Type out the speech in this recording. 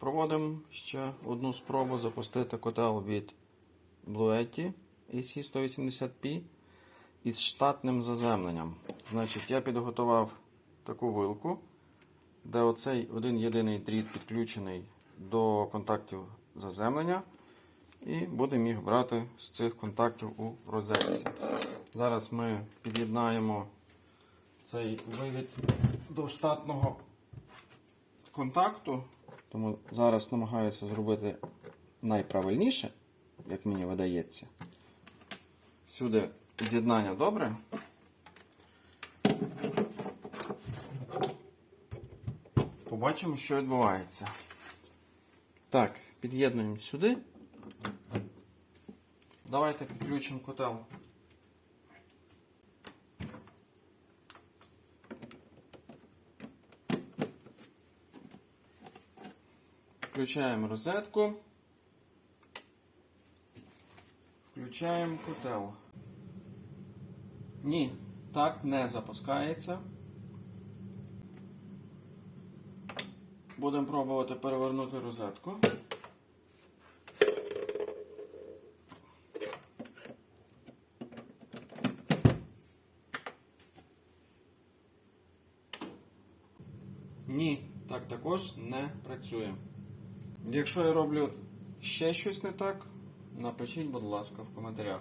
Проводимо ще одну спробу запустити котел від Bluetti AC180P із штатним заземленням. Значить, я підготував таку вилку, де оцей один єдиний дріт підключений до контактів заземлення. І будемо їх брати з цих контактів у розетці. Зараз ми під'єднаємо цей вивід до штатного контакту. Тому зараз намагаюся зробити найправильніше, як мені видається. Сюди з'єднання добре. Побачимо, що відбувається. Так, під'єднуємо сюди. Давайте підключимо котел. Включаємо розетку. Включаємо котел. Ні, так не запускається. Будемо пробувати перевернути розетку. Ні, так також не працює. Якщо я роблю ще щось не так, напишіть, будь ласка, в коментарях.